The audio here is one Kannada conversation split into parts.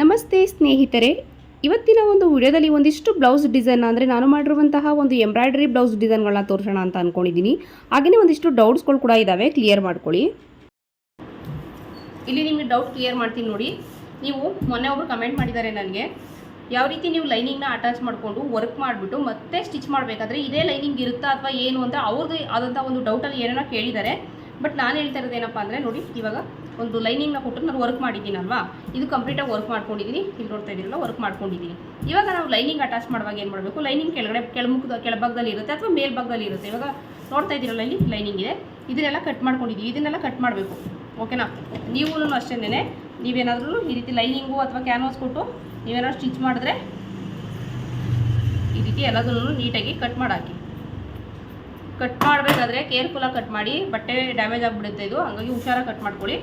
ನಮಸ್ತೆ ಸ್ನೇಹಿತರೆ. ಇವತ್ತಿನ ಒಂದು ವಿಡಿಯೋದಲ್ಲಿ ಒಂದಿಷ್ಟು ಬ್ಲೌಸ್ ಡಿಸೈನ್ ಅಂದರೆ ನಾನು ಮಾಡಿರುವಂತಹ ಒಂದು ಎಂಬ್ರಾಯ್ಡ್ರಿ ಬ್ಲೌಸ್ ಡಿಸೈನ್ಗಳನ್ನ ತೋರಿಸೋಣ ಅಂತ ಅಂದ್ಕೊಂಡಿದ್ದೀನಿ ಹಾಗೆಯೇ ಒಂದಿಷ್ಟು ಡೌಟ್ಸ್ಗಳು ಕೂಡ ಇದ್ದಾವೆ ಕ್ಲಿಯರ್ ಮಾಡ್ಕೊಳ್ಳಿ. ಇಲ್ಲಿ ನಿಮಗೆ ಡೌಟ್ ಕ್ಲಿಯರ್ ಮಾಡ್ತೀನಿ ನೋಡಿ. ನೀವು ಮೊನ್ನೆ ಒಬ್ರು ಕಮೆಂಟ್ ಮಾಡಿದ್ದಾರೆ ನನಗೆ. ಯಾವ ರೀತಿ ನೀವು ಲೈನಿಂಗ್ನ ಅಟ್ಯಾಚ್ ಮಾಡಿಕೊಂಡು ವರ್ಕ್ ಮಾಡಿಬಿಟ್ಟು ಮತ್ತೆ ಸ್ಟಿಚ್ ಮಾಡಬೇಕಾದ್ರೆ ಇದೇ ಲೈನಿಂಗ್ ಇರುತ್ತಾ ಅಥವಾ ಏನು ಅಂತ ಅವ್ರದ್ದು ಆದಂಥ ಒಂದು ಡೌಟಲ್ಲಿ ಏನೇನೋ ಕೇಳಿದ್ದಾರೆ. ಬಟ್ ನಾನು ಹೇಳ್ತಾ ಇರೋದು ಏನಪ್ಪ ಅಂದರೆ ನೋಡಿ, ಇವಾಗ ಒಂದು ಲೈನಿಂಗ್ನ ಕೊಟ್ಟು ನಾನು ವರ್ಕ್ ಮಾಡಿದ್ದೀನಲ್ವಾ? ಇದು ಕಂಪ್ಲೀಟಾಗಿ ವರ್ಕ್ ಮಾಡ್ಕೊಂಡಿದ್ದೀನಿ ಇಲ್ಲಿ ನೋಡ್ತಾ ಇದ್ದೀರಲ್ಲ ವರ್ಕ್ ಮಾಡ್ಕೊಂಡಿದ್ದೀನಿ ಇವಾಗ ನಾವು ಲೈನಿಂಗ್ ಅಟ್ಯಾಚ್ ಮಾಡುವಾಗ ಏನು ಮಾಡಬೇಕು? ಲೈನಿಂಗ್ ಕೆಳಗಡೆ, ಕೆಳಮುಖದ, ಕೆಳಭಾಗದಲ್ಲಿ ಇರುತ್ತೆ ಅಥವಾ ಮೇಲ್ಭಾಗದಲ್ಲಿ ಇರುತ್ತೆ? ಇವಾಗ ನೋಡ್ತಾ ಇದ್ದೀರಲ್ಲ ಇಲ್ಲಿ ಲೈನಿಂಗ್ ಇದೆ. ಇದನ್ನೆಲ್ಲ ಕಟ್ ಮಾಡ್ಕೊಂಡಿದ್ದೀವಿ ಇದನ್ನೆಲ್ಲ ಕಟ್ ಮಾಡಬೇಕು. ಓಕೆನಾ ನೀವು ಅಷ್ಟೇನೆ ನೀವೇನಾದ್ರೂ ಈ ರೀತಿ ಲೈನಿಂಗು ಅಥವಾ ಕ್ಯಾನ್ವಾಸ್ ಕೊಟ್ಟು ನೀವೇನಾದ್ರು ಸ್ಟಿಚ್ ಮಾಡಿದ್ರೆ ಈ ರೀತಿ ಎಲ್ಲದನ್ನೂ ನೀಟಾಗಿ ಕಟ್ ಮಾಡಾಕಿ. ಕಟ್ ಮಾಡಬೇಕಾದ್ರೆ ಕೇರ್ಫುಲ್ಲಾಗಿ ಕಟ್ ಮಾಡಿ. ಬಟ್ಟೆ ಡ್ಯಾಮೇಜ್ ಆಗಿಬಿಡುತ್ತೆ ಇದು. ಹಂಗಾಗಿ ಹುಷಾರಾಗಿ ಕಟ್ ಮಾಡ್ಕೊಳ್ಳಿ.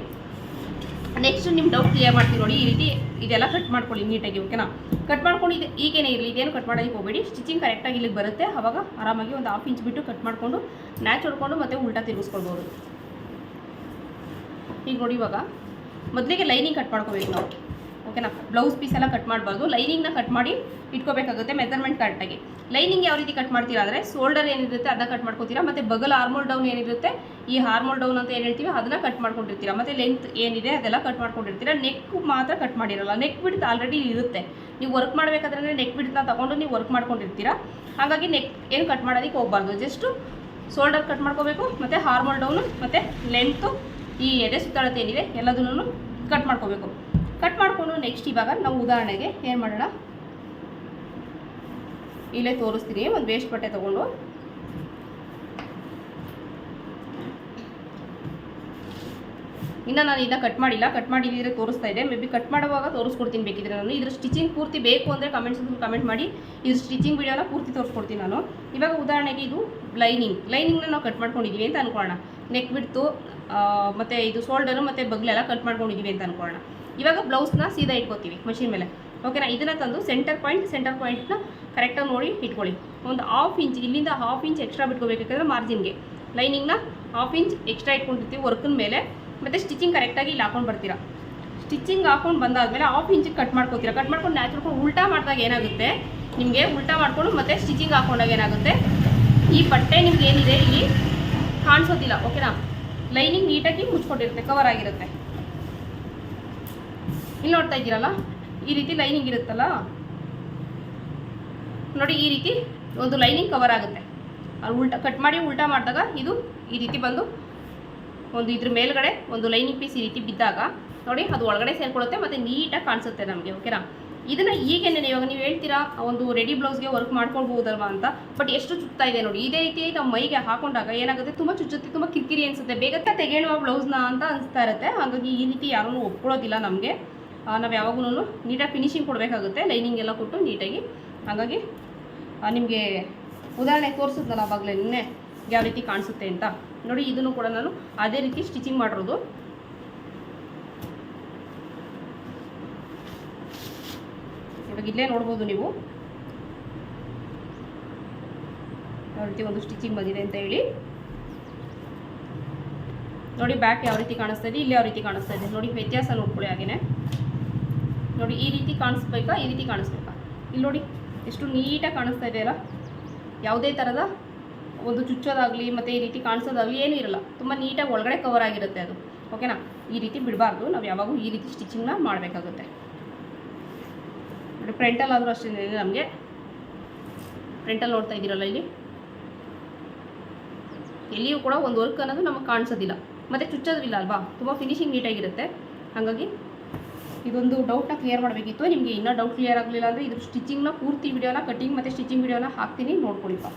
ನೆಕ್ಸ್ಟ್ ನಿಮ್ಮ ಡೌಟ್ ಕ್ಲಿಯರ್ ಮಾಡ್ತೀನಿ ನೋಡಿ, ಈ ರೀತಿ ಇದೆಲ್ಲ ಕಟ್ ಮಾಡ್ಕೊಳ್ಳಿ ನೀಟಾಗಿ ಓಕೆನಾ ಕಟ್ ಮಾಡ್ಕೊಂಡು ಇದು ಈಗೇನೇ ಇರಲಿ, ಇದೇನು ಕಟ್ ಮಾಡೋದಕ್ಕೆ ಹೋಗಬೇಡಿ. ಸ್ಟಿಚಿಂಗ್ ಕರೆಕ್ಟಾಗಿ ಇಲ್ಲಿಗೆ ಬರುತ್ತೆ. ಆವಾಗ ಆರಾಮಾಗಿ ಒಂದು ಹಾಫ್ ಇಂಚ್ ಬಿಟ್ಟು ಕಟ್ ಮಾಡಿಕೊಂಡು ನ್ಯಾಚ್ ಹೊಡ್ಕೊಂಡು ಮತ್ತೆ ಉಲ್ಟಾ ತಿರುಗಿಸ್ಕೊಳ್ಬೋದು. ಈಗ ನೋಡಿ ಇವಾಗ, ಮೊದಲಿಗೆ ಲೈನಿಂಗ್ ಕಟ್ ಮಾಡ್ಕೋಬೇಕು ನಾವು ಓಕೆನಾ ಬ್ಲೌಸ್ ಪೀಸ್ ಎಲ್ಲ ಕಟ್ ಮಾಡಬಾರ್ದು. ಲೈನಿಂಗ್ನ ಕಟ್ ಮಾಡಿ ಇಟ್ಕೋಬೇಕಾಗುತ್ತೆ ಮೆಜರ್ಮೆಂಟ್ ಕರೆಕ್ಟಾಗಿ ಲೈನಿಂಗ್ ಯಾವ ರೀತಿ ಕಟ್ ಮಾಡ್ತೀರಾ ಅಂದರೆ ಶೋಲ್ಡರ್ ಏನಿರುತ್ತೆ, ಅದನ್ನ ಕಟ್ ಮಾಡ್ಕೋತೀರಾ? ಮತ್ತು ಬಗಲ್ ಆರ್ಮೋಲ್ ಡೌನ್ ಏನಿರುತ್ತೆ ಈ ಹಾರ್ಮೋಲ್ ಡೌನ್ ಅಂತ ಏನು ಹೇಳ್ತೀವಿ, ಅದನ್ನ ಕಟ್ ಮಾಡ್ಕೊಂಡಿರ್ತೀರಾ. ಮತ್ತು ಲೆಂತ್ ಏನಿದೆ, ಅದೆಲ್ಲ ಕಟ್ ಮಾಡ್ಕೊಂಡಿರ್ತೀರಾ. ನೆಕ್ ಮಾತ್ರ ಕಟ್ ಮಾಡಿರಲ್ಲ. ನೆಕ್ ಬಿಡ್ತು ಆಲ್ರೆಡಿ ಇರುತ್ತೆ. ನೀವು ವರ್ಕ್ ಮಾಡಬೇಕಾದ್ರೆ ನೆಕ್ ಬಿಡ್ತನ್ನ ತಗೊಂಡು ನೀವು ವರ್ಕ್ ಮಾಡ್ಕೊಂಡಿರ್ತೀರಾ. ಹಾಗಾಗಿ ನೆಕ್ ಏನು ಕಟ್ ಮಾಡೋದಕ್ಕೆ ಹೋಗ್ಬಾರ್ದು. ಜಸ್ಟು ಶೋಲ್ಡರ್ ಕಟ್ ಮಾಡ್ಕೋಬೇಕು, ಮತ್ತು ಹಾರ್ಮೋಲ್ ಡೌನು, ಮತ್ತು ಲೆಂತು ಈ ಎಡೆ ಸುತ್ತಾಳತೆ ಏನಿದೆ, ಎಲ್ಲದನ್ನೂ ಕಟ್ ಮಾಡ್ಕೋಬೇಕು. ಕಟ್ ಮಾಡಿಕೊಂಡು ನೆಕ್ಸ್ಟ್ ಇವಾಗ ನಾವು ಉದಾಹರಣೆಗೆ ಏನು ಮಾಡೋಣ? ಇಲ್ಲೇ ತೋರಿಸ್ತೀನಿ. ಒಂದು ವೇಸ್ಟ್ ಬಟ್ಟೆ ತೊಗೊಂಡು ಇನ್ನು ನಾನು ಇದನ್ನ ಕಟ್ ಮಾಡಿಲ್ಲ. ಕಟ್ ಮಾಡಿದ್ರೆ ತೋರಿಸ್ತಾ ಇದೆ. ಮೇ ಬಿ ಕಟ್ ಮಾಡುವಾಗ ತೋರಿಸ್ಕೊಡ್ತೀನಿ ಬೇಕಿದ್ರೆ ನಾನು. ಇದ್ರ ಸ್ಟಿಚಿಂಗ್ ಪೂರ್ತಿ ಬೇಕು ಅಂದರೆ ಕಮೆಂಟ್ಸ್ ಕಮೆಂಟ್ ಮಾಡಿ. ಇದ್ರ ಸ್ಟಿಚಿಂಗ್ ವಿಡಿಯೋನ ಪೂರ್ತಿ ತೋರಿಸ್ಕೊಡ್ತೀನಿ ನಾನು. ಇವಾಗ ಉದಾಹರಣೆಗೆ ಇದು ಲೈನಿಂಗ್ ಲೈನಿಂಗ್ನ ನಾವು ಕಟ್ ಮಾಡ್ಕೊಂಡಿದ್ದೀವಿ ಅಂತ ಅನ್ಕೊಳ್ಳೋಣ. ನೆಕ್ ಬಿಡ್ತು ಮತ್ತು ಇದು ಶೋಲ್ಡರು ಮತ್ತು ಬಗ್ಲೆಲ್ಲ ಕಟ್ ಮಾಡ್ಕೊಂಡಿದ್ದೀವಿ ಅಂತ ಅನ್ಕೊಳ್ಳೋಣ. ಇವಾಗ ಬ್ಲೌಸ್ನ ಸೀದಾ ಇಟ್ಕೋತೀವಿ ಮಷಿನ್ ಮೇಲೆ. ಓಕೆನಾ ಇದನ್ನು ತಂದು ಸೆಂಟರ್ ಪಾಯಿಂಟ್ ಸೆಂಟರ್ ಪಾಯಿಂಟ್ನ ಕರೆಕ್ಟಾಗಿ ನೋಡಿ ಇಟ್ಕೊಳ್ಳಿ. ಒಂದು ಹಾಫ್ ಇಂಚ್ ಇಲ್ಲಿಂದ ಹಾಫ್ ಇಂಚ್ ಎಕ್ಸ್ಟ್ರಾ ಬಿಟ್ಕೋಬೇಕಾದ್ರೆ ಮಾರ್ಜಿನ್ಗೆ ಲೈನಿಂಗ್ನ ಹಾಫ್ ಇಂಚ್ ಎಕ್ಸ್ಟ್ರಾ ಇಟ್ಕೊಂಡಿರ್ತೀವಿ ವರ್ಕಿನ ಮೇಲೆ. ಮತ್ತು ಸ್ಟಿಚಿಂಗ್ ಕರೆಕ್ಟಾಗಿ ಇಲ್ಲಿ ಹಾಕೊಂಡು ಬರ್ತೀರಾ. ಸ್ಟಿಚಿಂಗ್ ಹಾಕೊಂಡು ಬಂದಾದಮೇಲೆ ಹಾಫ್ ಇಂಚಿಗೆ ಕಟ್ ಮಾಡ್ಕೋತೀರಾ. ಕಟ್ ಮಾಡ್ಕೊಂಡು ನ್ಯಾಚುರಲ್ ಉಲ್ಟಾ ಮಾಡಿದಾಗ ಏನಾಗುತ್ತೆ? ನಿಮಗೆ ಉಲ್ಟಾ ಮಾಡಿಕೊಂಡು ಮತ್ತೆ ಸ್ಟಿಚಿಂಗ್ ಹಾಕೊಂಡಾಗ ಏನಾಗುತ್ತೆ? ಈ ಬಟ್ಟೆ ನಿಮ್ಗೆ ಏನಿದೆ ಇಲ್ಲಿ? ಕಾಣಿಸೋದಿಲ್ಲ ಓಕೆನಾ ಲೈನಿಂಗ್ ನೀಟಾಗಿ ಮುಚ್ಕೊಂಡಿರುತ್ತೆ ಕವರ್ ಆಗಿರುತ್ತೆ. ಇಲ್ಲಿ ನೋಡ್ತಾ ಇದ್ದೀರಲ್ಲ? ಈ ರೀತಿ ಲೈನಿಂಗ್ ಇರುತ್ತಲ್ಲ? ನೋಡಿ, ಈ ರೀತಿ ಒಂದು ಲೈನಿಂಗ್ ಕವರ್ ಆಗುತ್ತೆ. ಅಲ್ಲಿ ಉಲ್ಟಾ ಕಟ್ ಮಾಡಿ ಉಲ್ಟಾ ಮಾಡಿದಾಗ ಇದು ಈ ರೀತಿ ಬಂದು ಒಂದು ಇದ್ರ ಮೇಲ್ಗಡೆ ಒಂದು ಲೈನಿಂಗ್ ಪೀಸ್ ಈ ರೀತಿ ಬಿದ್ದಾಗ ನೋಡಿ, ಅದು ಒಳಗಡೆ ಸೇರ್ಕೊಳ್ಳುತ್ತೆ ಮತ್ತು ನೀಟಾಗಿ ಕಾಣಿಸುತ್ತೆ ನಮಗೆ ಓಕೆನಾ ಇದನ್ನು ಈಗೇನೆ ಇವಾಗ ನೀವು ಹೇಳ್ತೀರಾ, ಒಂದು ರೆಡಿ ಬ್ಲೌಸ್ಗೆ ವರ್ಕ್ ಮಾಡ್ಕೊಳ್ಬಹುದಲ್ವಾ ಅಂತ ಬಟ್ ಎಷ್ಟು ಚುತ್ತಾ ಇದೆ ನೋಡಿ, ಇದೇ ರೀತಿ ನಾವು ಮೈಗೆ ಹಾಕೊಂಡಾಗ ಏನಾಗುತ್ತೆ, ತುಂಬ ಚುಚ್ಚುತ್ತೆ, ತುಂಬ ಕಿರಿಕಿರಿ ಅನಿಸುತ್ತೆ, ಬೇಗ ತೆಗೆಯುವ ಬ್ಲೌಸ್ನ ಅಂತ ಅನಿಸ್ತಾ ಇರುತ್ತೆ, ಹಾಗಾಗಿ ಈ ರೀತಿ ಯಾರೂ ಒಪ್ಕೊಳ್ಳೋದಿಲ್ಲ ನಮಗೆ. ನಾವು ಯಾವಾಗಲೂ ನೀಟಾಗಿ ಫಿನಿಶಿಂಗ್ ಕೊಡಬೇಕಾಗುತ್ತೆ ಲೈನಿಂಗ್ ಎಲ್ಲ ಕೊಟ್ಟು ನೀಟಾಗಿ, ಹಾಗಾಗಿ ನಿಮಗೆ ಉದಾಹರಣೆ ತೋರಿಸಿದ್ನಲ್ಲ ಆವಾಗಲೇ ನಿನ್ನೆ. ಯಾವ ರೀತಿ ಕಾಣಿಸುತ್ತೆ ಅಂತ. ನೋಡಿ, ಇದನ್ನು ಕೂಡ ನಾನು ಅದೇ ರೀತಿ ಸ್ಟಿಚಿಂಗ್ ಮಾಡಿರೋದು. ಇವಾಗ ಇಲ್ಲೇ ನೋಡ್ಬೋದು ನೀವು. ಯಾವ ರೀತಿ ಒಂದು ಸ್ಟಿಚಿಂಗ್ ಬಂದಿದೆ ಅಂತ ಹೇಳಿ. ನೋಡಿ ಬ್ಯಾಕ್ ಯಾವ ರೀತಿ ಕಾಣಿಸ್ತಾ ಇದೆ, ಇಲ್ಲಿ ಯಾವ ರೀತಿ ಕಾಣಿಸ್ತಾ ಇದೆ. ನೋಡಿ, ವ್ಯತ್ಯಾಸ ನೋಡ್ಕೊಳ್ಳಿ ಹಾಗೇನೆ. ನೋಡಿ, ಈ ರೀತಿ ಕಾಣಿಸ್ಬೇಕಾ, ಈ ರೀತಿ ಕಾಣಿಸ್ಬೇಕಾ? ಇಲ್ಲಿ ನೋಡಿ, ಎಷ್ಟು ನೀಟಾಗಿ ಕಾಣಿಸ್ತಾ ಇದೆಯಲ್ಲ ಯಾವುದೇ ಥರದ ಒಂದು ಚುಚ್ಚೋದಾಗಲಿ ಮತ್ತು ಈ ರೀತಿ ಕಾಣಿಸೋದಾಗಲಿ ಏನೂ ಇರಲ್ಲ. ತುಂಬ ನೀಟಾಗಿ ಒಳಗಡೆ ಕವರ್ ಆಗಿರುತ್ತೆ ಅದು. ಓಕೆನಾ ಈ ರೀತಿ ಬಿಡಬಾರ್ದು. ನಾವು ಯಾವಾಗೂ ಈ ರೀತಿ ಸ್ಟಿಚಿಂಗ್ನ ಮಾಡಬೇಕಾಗುತ್ತೆ. ನೋಡಿ ಫ್ರಂಟಲ್ಲಾದರೂ ಅಷ್ಟೇ ನಮಗೆ. ಫ್ರಂಟಲ್ಲಿ ನೋಡ್ತಾ ಇದ್ದೀರಲ್ಲ ಇಲ್ಲಿ? ಎಲ್ಲಿಯೂ ಕೂಡ ಒಂದು ವರ್ಕ್ ಅನ್ನೋದು ನಮಗೆ ಕಾಣಿಸೋದಿಲ್ಲ. ಮತ್ತು ಚುಚ್ಚೋದಿಲ್ಲ ಅಲ್ವಾ? ತುಂಬ ಫಿನಿಶಿಂಗ್ ನೀಟಾಗಿರುತ್ತೆ. ಹಾಗಾಗಿ ಇದೊಂದು ಡೌಟ್ನ ಕ್ಲಿಯರ್ ಮಾಡಬೇಕಿತ್ತು. ನಿಮಗೆ ಇನ್ನೂ ಡೌಟ್ ಕ್ಲಿಯರ್ ಆಗಲಿಲ್ಲ ಅಂದರೆ ಇದ್ರ ಸ್ಟಿಚಿಂಗ್ನ ಪೂರ್ತಿ ವಿಡಿಯೋನ ಕಟಿಂಗ್ ಮತ್ತು ಸ್ಟಿಚಿಂಗ್ ವಿಡಿಯೋನ ಹಾಕ್ತೀನಿ. ನೋಡ್ಕೊಳ್ಳಿಪ್ಪ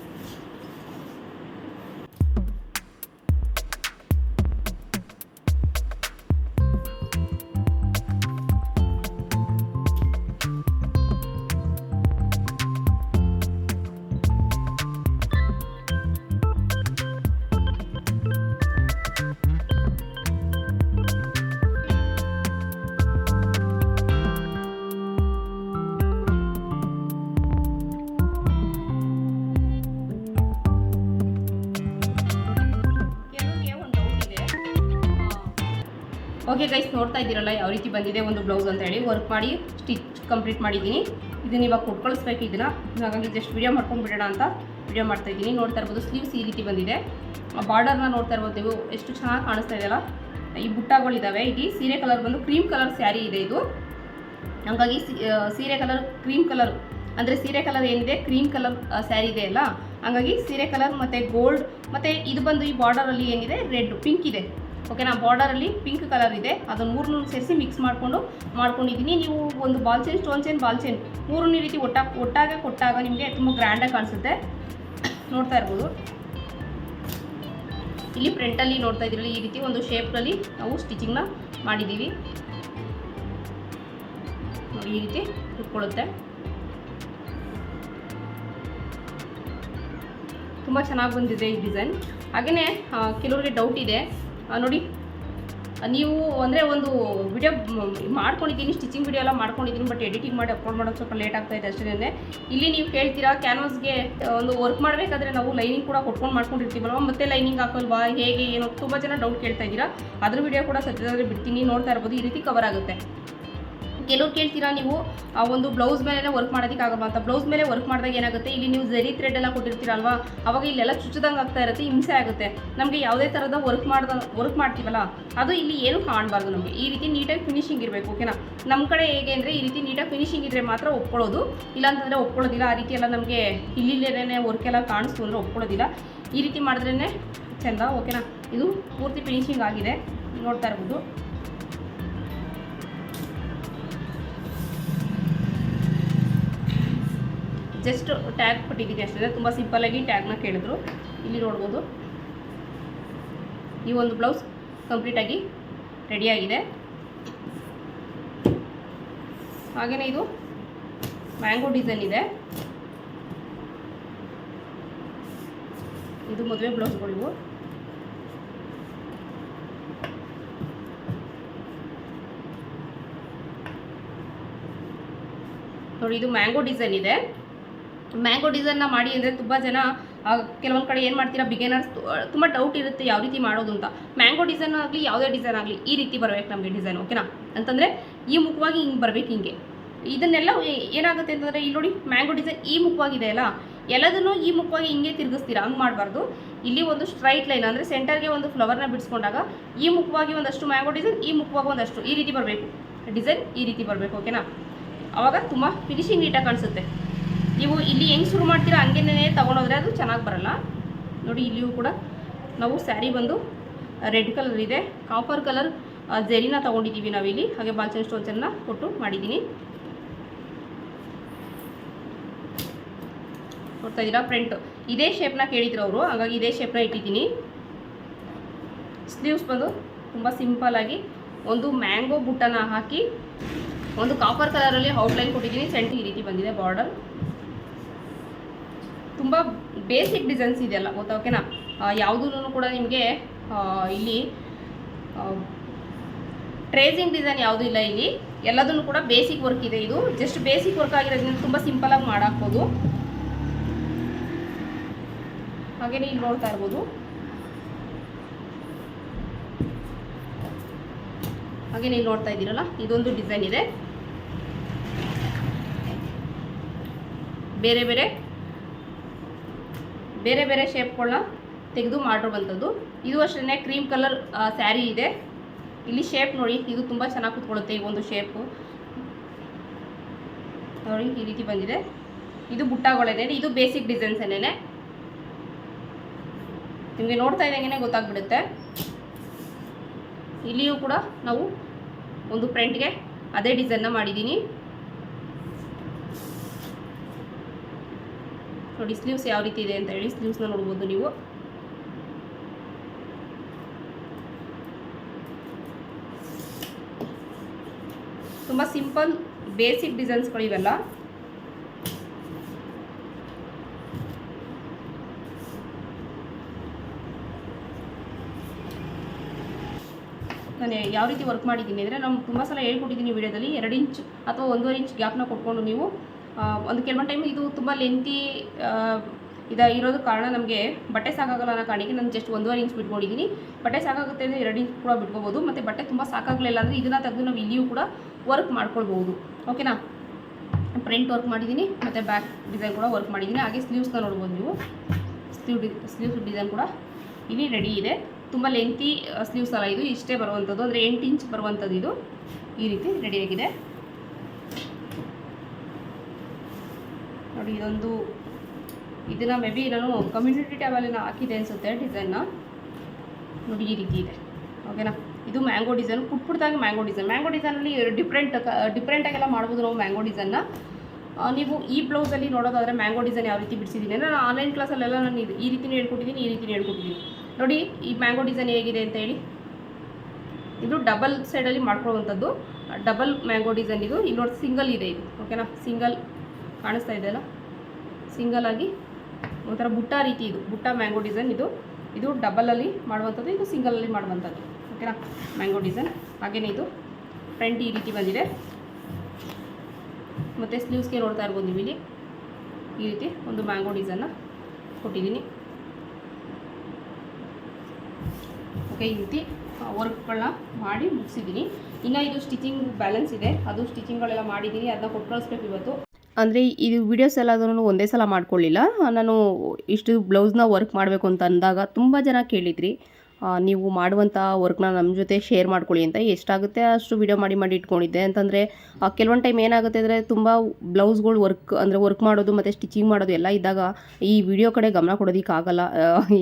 ಓಕೆ ಗೈಸ್ ನೋಡ್ತಾ ಇದ್ದೀರಲ್ಲ, ಯಾವ ರೀತಿ ಬಂದಿದೆ ಒಂದು ಬ್ಲೌಸ್ ಅಂತ ಹೇಳಿ ವರ್ಕ್ ಮಾಡಿ ಸ್ಟಿಚ್ ಕಂಪ್ಲೀಟ್ ಮಾಡಿದ್ದೀನಿ. ಇದನ್ನ ಇವಾಗ ಕೊಟ್ಕೊಳಿಸ್ಬೇಕು ಇದನ್ನ. ಹಾಗಾಗಿ ಜಸ್ಟ್ ವಿಡಿಯೋ ಮಾಡ್ಕೊಂಡು ಬಿಡೋಣ ಅಂತ ವಿಡಿಯೋ ಮಾಡ್ತಾ ಇದ್ದೀನಿ. ನೋಡ್ತಾ ಇರ್ಬೋದು ಸ್ಲೀವ್ಸ್ ಈ ರೀತಿ ಬಂದಿದೆ. ಬಾರ್ಡರ್ನ ನೋಡ್ತಾ ಇರ್ಬೋದು ನೀವು ಎಷ್ಟು ಚೆನ್ನಾಗಿ ಕಾಣಿಸ್ತಾ ಇದೆಯಲ್ಲ ಈ ಬುಟ್ಟಾಗಳಿದ್ದಾವೆ ಇಲ್ಲಿ ಸೀರೆ ಕಲರ್ ಬಂದು ಕ್ರೀಮ್ ಕಲರ್ ಸ್ಯಾರಿ ಇದೆ ಇದು. ಹಾಗಾಗಿ ಸೀರೆ ಕಲರ್ ಕ್ರೀಮ್ ಕಲರ್ ಅಂದರೆ ಸೀರೆ ಕಲರ್ ಏನಿದೆ ಕ್ರೀಮ್ ಕಲರ್ ಸ್ಯಾರಿ ಇದೆ ಅಲ್ಲ? ಹಾಗಾಗಿ ಸೀರೆ ಕಲರ್ ಮತ್ತು ಗೋಲ್ಡ್ ಮತ್ತು ಇದು ಬಂದು ಈ ಬಾರ್ಡರಲ್ಲಿ ಏನಿದೆ ರೆಡ್ ಪಿಂಕ್ ಇದೆ. ಓಕೆನಾ ಬಾರ್ಡರಲ್ಲಿ ಪಿಂಕ್ ಕಲರ್ ಇದೆ. ಅದನ್ನು ಮೂರನ್ನೂ ಸೇರಿಸಿ ಮಿಕ್ಸ್ ಮಾಡಿಕೊಂಡು ಮಾಡ್ಕೊಂಡಿದ್ದೀನಿ ನೀವು ಒಂದು ball chain stone chain ball chain ಮೂರನ್ನು ಈ ರೀತಿ ಒಟ್ಟಾಗ ಒಟ್ಟಾಗ ಕೊಟ್ಟಾಗ ನಿಮಗೆ ತುಂಬ ಗ್ರ್ಯಾಂಡಾಗಿ ಕಾಣಿಸುತ್ತೆ. ನೋಡ್ತಾ ಇರ್ಬೋದು. ಇಲ್ಲಿ ಪ್ರಿಂಟಲ್ಲಿ ನೋಡ್ತಾ ಇದ್ದೀರಲ್ಲ ಈ ರೀತಿ ಒಂದು ಶೇಪ್ನಲ್ಲಿ ನಾವು ಸ್ಟಿಚಿಂಗ್ನ ಮಾಡಿದ್ದೀವಿ ಈ ರೀತಿ ಇಟ್ಕೊಳ್ಳುತ್ತೆ. ತುಂಬ ಚೆನ್ನಾಗಿ ಬಂದಿದೆ ಈ ಡಿಸೈನ್ ಹಾಗೆಯೇ ಕೆಲವರಿಗೆ ಡೌಟ್ ಇದೆ. ನೋಡಿ. ನೀವು ಅಂದರೆ ಒಂದು ವಿಡಿಯೋ ಮಾಡ್ಕೊಂಡಿದ್ದೀನಿ ಸ್ಟಿಚಿಂಗ್ ವಿಡಿಯೋ ಎಲ್ಲ ಮಾಡ್ಕೊಂಡಿದ್ದೀನಿ ಬಟ್ ಎಡಿಟಿಂಗ್ ಮಾಡಿ ಅಪ್ಲೋಡ್ ಮಾಡೋದು ಸ್ವಲ್ಪ ಲೇಟ್ ಇದೆ ಅಷ್ಟೇ ಇಲ್ಲಿ ನೀವು ಕೇಳ್ತೀರಾ ಕ್ಯಾನ್ವಾಸ್ಗೆ ಒಂದು ವರ್ಕ್ ಮಾಡಬೇಕಾದ್ರೆ ನಾವು ಲೈನಿಂಗ್ ಕೂಡ ಕೊಟ್ಕೊಂಡು ಮಾಡ್ಕೊಂಡಿರ್ತೀವಲ್ವ? ಮತ್ತೆ ಲೈನಿಂಗ್ ಹಾಕಲ್ವಾ? ಹೇಗೆ? ಏನು ತುಂಬ ಜನ ಡೌಟ್ ಕೇಳ್ತಾ ಇದ್ದೀರಾ. ಅದ್ರ ವಿಡಿಯೋ ಕೂಡ ಸದ್ಯದಲ್ಲಿ ಬಿಡ್ತೀನಿ, ನೋಡ್ತಾ ಇರ್ಬೋದು. ಈ ರೀತಿ ಕವರ್ ಆಗುತ್ತೆ. ಕೆಲವ್ರು ಕೇಳ್ತೀರಾ ನೀವು ಒಂದು ಬ್ಲೌಸ್ ಮೇಲೆ ವರ್ಕ್ ಮಾಡೋದಕ್ಕೆ ಮಾಡೋದಕ್ಕಾಗಲ್ವಾ ಅಂತ ಬ್ಲೌಸ್ ಮೇಲೆ ವರ್ಕ್ ಮಾಡಿದಾಗ ಏನಾಗುತ್ತೆ? ಇಲ್ಲಿ ನೀವು ಜರಿ ಥ್ರೆಡ್ ಎಲ್ಲ ಕೊಟ್ಟಿರ್ತೀರಲ್ವಾ? ಅವಾಗ ಇಲ್ಲೆಲ್ಲ ಚುಚ್ಚದಂಗೆ ಆಗ್ತಾ ಇರುತ್ತೆ, ಹಿಂಸೆ ಆಗುತ್ತೆ. ನಮಗೆ ಯಾವುದೇ ಥರದ ವರ್ಕ್ ಮಾಡ್ದ ವರ್ಕ್ ಮಾಡ್ತೀವಲ್ಲ, ಅದು ಇಲ್ಲಿ ಏನು ಕಾಣಬಾರ್ದು ನಮಗೆ. ಈ ರೀತಿ ನೀಟಾಗಿ ಫಿನಿಶಿಂಗ್ ಇರಬೇಕು ಓಕೆನಾ ನಮ್ಮ ಕಡೆ ಹೇಗೆ ಅಂದರೆ, ಈ ರೀತಿ ನೀಟಾಗಿ ಫಿನಿಶಿಂಗ್ ಇದ್ದರೆ ಮಾತ್ರ ಒಪ್ಕೊಳ್ಳೋದು. ಇಲ್ಲಾಂತಂದರೆ ಒಪ್ಕೊಳ್ಳೋದಿಲ್ಲ. ಆ ರೀತಿ ಎಲ್ಲ ನಮಗೆ ಇಲ್ಲಿಲ್ಲೇನೆ ವರ್ಕ್ ಎಲ್ಲ ಕಾಣಿಸ್ತು ಅಂದರೆ ಒಪ್ಕೊಳ್ಳೋದಿಲ್ಲ. ಈ ರೀತಿ ಮಾಡಿದ್ರೇ ಚೆಂದ ಓಕೆನಾ ಇದು ಪೂರ್ತಿ ಫಿನಿಶಿಂಗ್ ಆಗಿದೆ. ನೋಡ್ತಾ ಇರ್ಬೋದು. ಜಸ್ಟ್ ಟ್ಯಾಗ್ ಕೊಟ್ಟಿದ್ದೀನಿ ಅಷ್ಟೇ ತುಂಬ ಸಿಂಪಲ್ಲಾಗಿ ಟ್ಯಾಗ್ನ ಕೇಳಿದ್ರು. ಇಲ್ಲಿ ನೋಡ್ಬೋದು. ಈ ಒಂದು ಬ್ಲೌಸ್ ಕಂಪ್ಲೀಟಾಗಿ ರೆಡಿಯಾಗಿದೆ ಹಾಗೆಯೇ ಇದು ಮ್ಯಾಂಗೋ ಡಿಸೈನ್ ಇದೆ. ಇದು ಮದುವೆ ಬ್ಲೌಸ್ಗಳಿವು ನೋಡಿ, ಇದು ಮ್ಯಾಂಗೋ ಡಿಸೈನ್ ಇದೆ. ಮ್ಯಾಂಗೋ ಡಿಸೈನ್ನ ಮಾಡಿ ಅಂದರೆ ತುಂಬ ಜನ ಕೆಲವೊಂದು ಕಡೆ ಏನು ಮಾಡ್ತೀರಾ ಬಿಗೇನರ್ಸ್ ತುಂಬ ಡೌಟ್ ಇರುತ್ತೆ ಯಾವ ರೀತಿ ಮಾಡೋದು ಅಂತ. ಮ್ಯಾಂಗೋ ಡಿಸೈನ್ ಆಗಲಿ, ಯಾವುದೇ ಡಿಸೈನ್ ಆಗಲಿ, ಈ ರೀತಿ ಬರಬೇಕು ನಮಗೆ ಡಿಸೈನ್ ಓಕೆನಾ ಅಂತಂದರೆ, ಈ ಮುಖವಾಗಿ ಹಿಂಗೆ ಬರಬೇಕು ಹಿಂಗೆ. ಇದನ್ನೆಲ್ಲ ಏನಾಗುತ್ತೆ ಅಂತಂದರೆ, ಇಲ್ಲಿ ನೋಡಿ ಮ್ಯಾಂಗೋ ಡಿಸೈನ್ ಈ ಮುಖವಾಗಿದೆ ಅಲ್ಲ? ಎಲ್ಲದನ್ನು ಈ ಮುಖವಾಗಿ ಹಿಂಗೆ ತಿರುಗಿಸ್ತೀರಾ? ಹಂಗೆ ಮಾಡಬಾರ್ದು. ಇಲ್ಲಿ ಒಂದು ಸ್ಟ್ರೈಟ್ ಲೈನ್ ಅಂದರೆ ಸೆಂಟರ್ಗೆ ಒಂದು ಫ್ಲವರ್ನ ಬಿಡಿಸ್ಕೊಂಡಾಗ, ಈ ಮುಖವಾಗಿ ಒಂದಷ್ಟು ಮ್ಯಾಂಗೋ ಡಿಸೈನ್ ಈ ಮುಖವಾಗಿ ಒಂದಷ್ಟು ಈ ರೀತಿ ಬರಬೇಕು. ಡಿಸೈನ್ ಈ ರೀತಿ ಬರಬೇಕು ಓಕೆನಾ ಆವಾಗ ತುಂಬ ಫಿನಿಶಿಂಗ್ ನೀಟಾಗಿ ಕಾಣಿಸುತ್ತೆ. ನೀವು ಇಲ್ಲಿ ಹೆಂಗೆ ಶುರು ಮಾಡ್ತೀರಾ ಹಂಗೇನೇ ತೊಗೊಂಡೋದ್ರೆ ಅದು ಚೆನ್ನಾಗಿ ಬರಲ್ಲ. ನೋಡಿ, ಇಲ್ಲಿಯೂ ಕೂಡ ನಾವು ಸ್ಯಾರಿ ಬಂದು, ರೆಡ್ ಕಲರ್ ಇದೆ. ಕಾಪರ್ ಕಲರ್ ಜರಿನ ತೊಗೊಂಡಿದ್ದೀವಿ ನಾವಿಲ್ಲಿ. ಹಾಗೆ ಬಾಲ್ಚನ್ ಸ್ಟೋನ್ಸನ್ನು ಕೊಟ್ಟು ಮಾಡಿದ್ದೀನಿ ನೋಡ್ತಾ ಇದ್ದೀರಾ ಫ್ರಂಟ್ ಇದೇ ಶೇಪ್ನ ಕೇಳಿದ್ರು ಅವರು. ಹಾಗಾಗಿ ಇದೇ ಶೇಪ್ನ ಇಟ್ಟಿದ್ದೀನಿ. ಸ್ಲೀವ್ಸ್ ಬಂದು ತುಂಬ ಸಿಂಪಲ್ಲಾಗಿ ಒಂದು ಮ್ಯಾಂಗೋ ಬುಟ್ಟನ ಹಾಕಿ, ಒಂದು ಕಾಪರ್ ಕಲರಲ್ಲಿ ಔಟ್ಲೈನ್ ಕೊಟ್ಟಿದ್ದೀನಿ ಸೆಂಟ್ ಈ ರೀತಿ ಬಂದಿದೆ ಬಾರ್ಡರ್ ತುಂಬ ಬೇಸಿಕ್ ಡಿಸೈನ್ಸ್ ಇದೆಯಲ್ಲ ಗೊತ್ತಾ ಓಕೆನಾ ಯಾವುದೂ ಕೂಡ ನಿಮಗೆ ಇಲ್ಲಿ ಟ್ರೇಸಿಂಗ್ ಡಿಸೈನ್ ಯಾವುದೂ ಇಲ್ಲ ಇಲ್ಲಿ. ಎಲ್ಲದನ್ನು ಕೂಡ ಬೇಸಿಕ್ ವರ್ಕ್ ಇದೆ ಇದು. ಜಸ್ಟ್ ಬೇಸಿಕ್ ವರ್ಕ್ ಆಗಿರೋದ್ರಿಂದ ತುಂಬ ಸಿಂಪಲಾಗಿ ಮಾಡಾಕ್ಬೋದು. ಹಾಗೆಯೇ ಇಲ್ಲಿ ನೋಡ್ತಾ ಇರ್ಬೋದು. ಹಾಗೆ ನೀವು ನೋಡ್ತಾ ಇದ್ದೀರಲ್ಲ, ಇದೊಂದು ಡಿಸೈನ್ ಇದೆ. ಬೇರೆ ಬೇರೆ ಬೇರೆ ಬೇರೆ ಶೇಪ್ಗಳನ್ನ ತೆಗೆದು ಮಾಡಿರುವಂಥದ್ದು. ಇದು ಅಷ್ಟೇ ಕ್ರೀಮ್ ಕಲರ್ ಸ್ಯಾರಿ ಇದೆ. ಇಲ್ಲಿ ಶೇಪ್ ನೋಡಿ, ಇದು ತುಂಬ ಚೆನ್ನಾಗಿ ಕೂತ್ಕೊಳ್ಳುತ್ತೆ ಈ ಒಂದು ಶೇಪು ನೋಡಿ, ಈ ರೀತಿ ಬಂದಿದೆ. ಇದು ಬುಟ್ಟಗಳೇನೆ, ಇದು ಬೇಸಿಕ್ ಡಿಸೈನ್ಸ್ ಏನೇನೆ. ನಿಮಗೆ ನೋಡ್ತಾ ಇದ್ದಂಗೆ ಗೊತ್ತಾಗ್ಬಿಡುತ್ತೆ. ಇಲ್ಲಿಯೂ ಕೂಡ ನಾವು ಒಂದು ಫ್ರಂಟ್ಗೆ ಅದೇ ಡಿಸೈನ್ನ ಮಾಡಿದ್ದೀನಿ ನೋಡಿ ಸ್ಲೀವ್ಸ್ ಯಾವ ರೀತಿ ಇದೆ ಅಂತ ಹೇಳಿ ಸ್ಲೀವ್ಸ್ನ ನೋಡ್ಬೋದು ನೀವು. ತುಂಬ ಸಿಂಪಲ್ ಬೇಸಿಕ್ ಡಿಸೈನ್ಸ್ಗಳು ಇವೆಲ್ಲ ನಾನು ಯಾವ ರೀತಿ ವರ್ಕ್ ಮಾಡಿದ್ದೀನಿ ಅಂದರೆ ನಾನು ತುಂಬ ಸಲ ಹೇಳ್ಕೊಟ್ಟಿದ್ದೀನಿ ವಿಡಿಯೋದಲ್ಲಿ, ಎರಡು ಇಂಚ್ ಅಥವಾ ಒಂದೂವರೆ ಇಂಚ್ ಗ್ಯಾಪ್ನ ಕೊಟ್ಕೊಂಡು ನೀವು ಒಂದು ಕೆಲವೊಂದು ಟೈಮ್ ಇದು ತುಂಬ ಲೆಂತಿ ಇದು ಇರೋದು ಕಾರಣ ನಮಗೆ ಬಟ್ಟೆ ಸಾಕಾಗಲ್ಲ ಅನ್ನೋ ಕಾರಣಕ್ಕೆ ನಾನು ಜಸ್ಟ್ ಒಂದೂವರೆ ಇಂಚ್ ಬಿಟ್ಕೊಂಡಿದ್ದೀನಿ ಬಟ್ಟೆ ಸಾಕಾಗುತ್ತೆ ಅಂದರೆ ಎರಡು ಇಂಚ್ ಕೂಡ ಬಿಟ್ಕೋಬೋದು. ಮತ್ತು ಬಟ್ಟೆ ತುಂಬ ಸಾಕಾಗಲಿಲ್ಲ ಅಂದರೆ ಇದನ್ನು ತೆಗೆದು ನಾವು ಇಲ್ಲಿಯೂ ಕೂಡ ವರ್ಕ್ ಮಾಡ್ಕೊಳ್ಬೋದು ಓಕೆನಾ ಪ್ರಿಂಟ್ ವರ್ಕ್ ಮಾಡಿದ್ದೀನಿ ಮತ್ತು ಬ್ಯಾಕ್ ಡಿಸೈನ್ ಕೂಡ ವರ್ಕ್ ಮಾಡಿದ್ದೀನಿ ಹಾಗೆ ಸ್ಲೀವ್ಸ್ನ ನೋಡ್ಬೋದು ನೀವು. ಸ್ಲೀವ್ ಡಿ ಸ್ಲೀವ್ಸ್ ಡಿಸೈನ್ ಕೂಡ ಇಲ್ಲಿ ರೆಡಿ ಇದೆ. ತುಂಬ ಲೆಂತಿ ಸ್ಲೀವ್ಸ್ ಅಲ್ಲ ಇದು. ಇಷ್ಟೇ ಬರುವಂಥದ್ದು ಅಂದರೆ ಎಂಟು ಇಂಚ್ ಬರುವಂಥದ್ದು ಇದು. ಈ ರೀತಿ ರೆಡಿಯಾಗಿದೆ ನೋಡಿ, ಇದೊಂದು ಇದನ್ನು ಮೇ ಬಿ ನಾನು ಕಮ್ಯುನಿಟಿ ಟ್ಯಾಬಲ್ಲಿ ಹಾಕಿದೆ ಅನಿಸುತ್ತೆ ಡಿಸೈನ್ನ ನೋಡಿ, ಈ ರೀತಿ ಇದೆ. ಓಕೆನಾ ಇದು ಮ್ಯಾಂಗೋ ಡಿಸೈನ್ ಪುಟ್ ಪುಟ್ಟದಾಗಿ ಮ್ಯಾಂಗೋ ಡಿಸೈನ್ ಮ್ಯಾಂಗೋ ಡಿಸೈನಲ್ಲಿ ಡಿಫ್ರೆಂಟ್ ಡಿಫ್ರೆಂಟಾಗೆಲ್ಲ ಮಾಡ್ಬೋದು ನಾವು ಮ್ಯಾಂಗೋ ಡಿಸೈನ್ನ ನೀವು ಈ ಬ್ಲೌಸಲ್ಲಿ ನೋಡೋದಾದರೆ ಮ್ಯಾಂಗೋ ಡಿಸೈನ್ ಯಾವ ರೀತಿ ಬಿಡಿಸಿದ್ದೀನಿ. ನಾನು ಆನ್ಲೈನ್ ಕ್ಲಾಸಲ್ಲೆಲ್ಲ ನಾನು ಈ ರೀತಿನೇ ಹೇಳ್ಕೊಟ್ಟಿದ್ದೀನಿ, ಈ ರೀತಿನೇ ಹೇಳ್ಕೊಟ್ಟಿದ್ದೀನಿ. ನೋಡಿ, ಈ ಮ್ಯಾಂಗೋ ಡಿಸೈನ್ ಹೇಗಿದೆ ಅಂತ ಹೇಳಿ. ಇದು ಡಬಲ್ ಸೈಡಲ್ಲಿ ಮಾಡ್ಕೊಳ್ಳುವಂಥದ್ದು. ಡಬಲ್ ಮ್ಯಾಂಗೋ ಡಿಸೈನ್ ಇದು. ಇಲ್ಲಿ ನೋಡಿ ಸಿಂಗಲ್ ಇದೆ. ಇದು ಓಕೆನಾ ಸಿಂಗಲ್ ಕಾಣಿಸ್ತಾ ಇದೆಯಲ್ಲ ಸಿಂಗಲ್ ಆಗಿ ಒಂಥರ ಬುಟ್ಟ ರೀತಿ ಇದು. ಬುಟ್ಟ ಮ್ಯಾಂಗೋ ಡಿಸೈನ್ ಇದು. ಇದು ಡಬಲಲ್ಲಿ ಮಾಡುವಂಥದ್ದು, ಇದು ಸಿಂಗಲಲ್ಲಿ ಮಾಡುವಂಥದ್ದು. ಓಕೆನಾ ಮ್ಯಾಂಗೋ ಡಿಸೈನ್ ಹಾಗೆಯೇ ಇದು. ಫ್ರಂಟ್ ಈ ರೀತಿ ಬಂದಿದೆ. ಮತ್ತು ಸ್ಲೀವ್ಸ್ಗೆ ನೋಡ್ತಾ ಇರ್ಬೋದು ನೀವು ಇಲ್ಲಿ. ಈ ರೀತಿ ಒಂದು ಮ್ಯಾಂಗೋ ಡಿಸೈನ್ನ ಕೊಟ್ಟಿದ್ದೀನಿ. ಓಕೆ ಈ ರೀತಿ ವರ್ಕ್ಗಳನ್ನ ಮಾಡಿ ಮುಗಿಸಿದ್ದೀನಿ. ಇನ್ನು ಇದು ಸ್ಟಿಚಿಂಗ್ ಬ್ಯಾಲೆನ್ಸ್ ಇದೆ. ಅದು ಸ್ಟಿಚಿಂಗ್ಗಳೆಲ್ಲ ಮಾಡಿದ್ದೀನಿ. ಅದನ್ನ ಕೊಟ್ಟು ಕಳಿಸ್ಬೇಕು ಇವತ್ತು. ಅಂದರೆ ಇದು ವಿಡಿಯೋಸ್ ಎಲ್ಲದನ್ನು ಒಂದೇ ಸಲ ಮಾಡ್ಕೊಳ್ಳಿಲ್ಲ. ನಾನು ಇಷ್ಟು ಬ್ಲೌಸ್ನ ವರ್ಕ್ ಮಾಡಬೇಕು ಅಂತ ಅಂದಾಗ ತುಂಬ ಜನ ಕೇಳಿದ್ರಿ. ನೀವು ಮಾಡುವಂಥ ವರ್ಕ್ನ ನಮ್ಮ ಜೊತೆ ಶೇರ್ ಮಾಡ್ಕೊಳ್ಳಿ ಅಂತ ಎಷ್ಟಾಗುತ್ತೆ ಅಷ್ಟು ವಿಡಿಯೋ ಮಾಡಿ ಮಾಡಿ ಇಟ್ಕೊಂಡಿದ್ದೆ. ಅಂತಂದರೆ ಕೆಲವೊಂದು ಟೈಮ್ ಏನಾಗುತ್ತೆ ಅಂದರೆ ತುಂಬ ಬ್ಲೌಸ್ಗಳು ವರ್ಕ್ ಅಂದರೆ ವರ್ಕ್ ಮಾಡೋದು ಮತ್ತು ಸ್ಟಿಚಿಂಗ್ ಮಾಡೋದು ಎಲ್ಲ ಇದ್ದಾಗ ಈ ವಿಡಿಯೋ ಕಡೆ ಗಮನ ಕೊಡೋದಕ್ಕಾಗಲ್ಲ